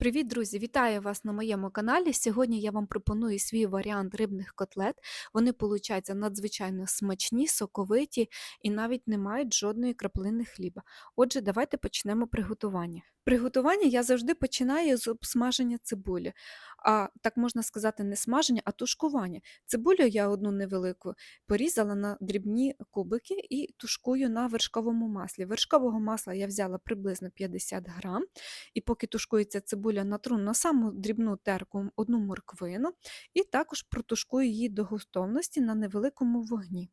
Привіт, друзі! Вітаю вас на моєму каналі. Сьогодні я вам пропоную свій варіант рибних котлет. Вони получаються надзвичайно смачні, соковиті і навіть не мають жодної краплини хліба. Отже, давайте почнемо приготування. Приготування я завжди починаю з обсмаження цибулі. А так можна сказати, не смаження, а тушкування. Цибулю я одну невелику порізала на дрібні кубики і тушкую на вершковому маслі. Вершкового масла я взяла приблизно 50 грам. І поки тушкується цибуля, натру на саму дрібну терку одну морквину і також протушкую її до готовності на невеликому вогні.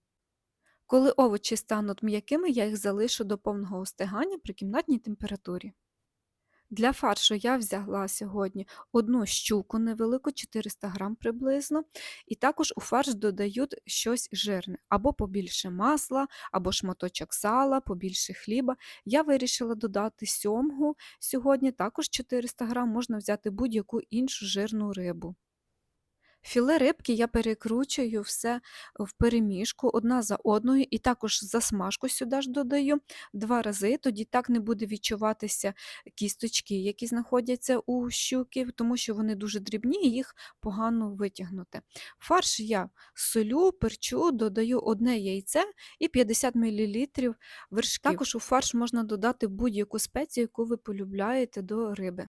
Коли овочі стануть м'якими, я їх залишу до повного остигання при кімнатній температурі. Для фаршу я взяла сьогодні одну щуку невелику, 400 грам приблизно, і також у фарш додають щось жирне, або побільше масла, або шматочок сала, побільше хліба. Я вирішила додати сьомгу сьогодні, також 400 грам, можна взяти будь-яку іншу жирну рибу. Філе рибки я перекручую все в перемішку одна за одною, і також засмажку сюди ж додаю два рази, тоді так не буде відчуватися кісточки, які знаходяться у щуки, тому що вони дуже дрібні і їх погано витягнути. Фарш я солю, перчу, додаю одне яйце і 50 мл вершків. Також у фарш можна додати будь-яку спецію, яку ви полюбляєте до риби.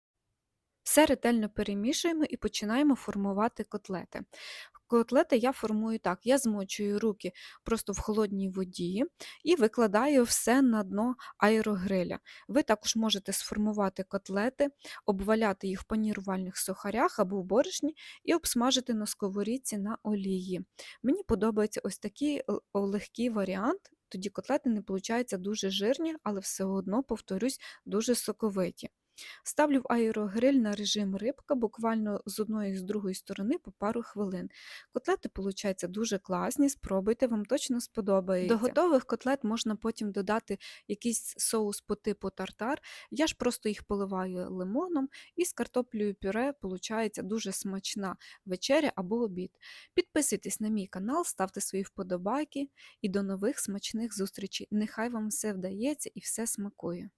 Все ретельно перемішуємо і починаємо формувати котлети. Котлети я формую так: я змочую руки просто в холодній воді і викладаю все на дно аерогриля. Ви також можете сформувати котлети, обваляти їх в панірувальних сухарях або в борошні і обсмажити на сковорідці на олії. Мені подобається ось такий легкий варіант. Тоді котлети не получаються дуже жирні, але все одно, повторюсь, дуже соковиті. Ставлю в аерогриль на режим рибка буквально з одної і з другої сторони по пару хвилин. Котлети получаються дуже класні, спробуйте, вам точно сподобається. До готових котлет можна потім додати якийсь соус по типу тартар. Я ж просто їх поливаю лимоном і з картоплею пюре получається дуже смачна вечеря або обід. Підписуйтесь на мій канал, ставте свої вподобайки і до нових смачних зустрічей. Нехай вам все вдається і все смакує.